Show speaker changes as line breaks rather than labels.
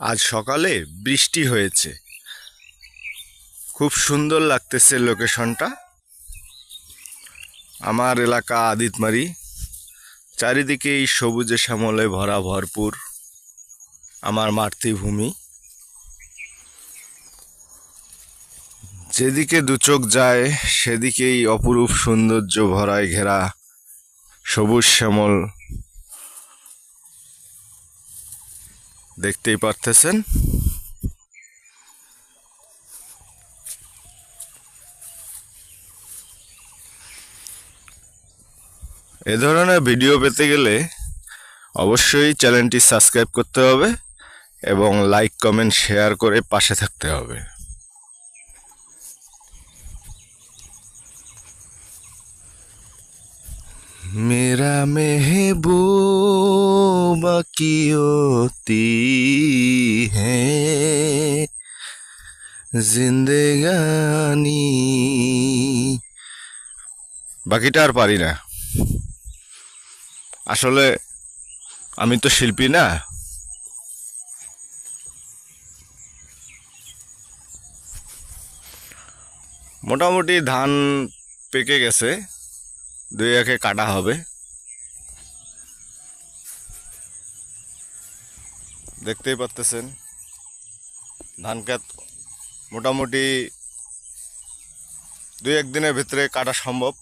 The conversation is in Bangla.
আজ সকালে বৃষ্টি হয়েছে। খুব সুন্দর লাগতেছে লোকেশনটা। আমার এলাকা আদিতমারি। চারিদিকেই সবুজে শ্যামলে ভরা ভরপুর আমার মাতৃভূমি। যেদিকে দু চোখ যায়, সেদিকেই অপরূপ সৌন্দর্য ভরায় ঘেরা সবুজ শ্যামল দেখতেই পারতেছেন। এ ধরনের ভিডিও পেতে গেলে অবশ্যই চ্যানেলটি সাবস্ক্রাইব করতে হবে এবং লাইক, কমেন্ট, শেয়ার করে পাশে থাকতে হবে। মেরা মেহবুব की होती है জিন্দেগানি বাকিটা আর পারি না আসলে আমি তো শিল্পী না মোটামুটি ধান পেকে গেছে দুই একে কাটা হবে দেখতেই পাচ্তেছেন ধান ক্ষেত মোটামুটি দুই একদিনের ভিতরে কাটা সম্ভব।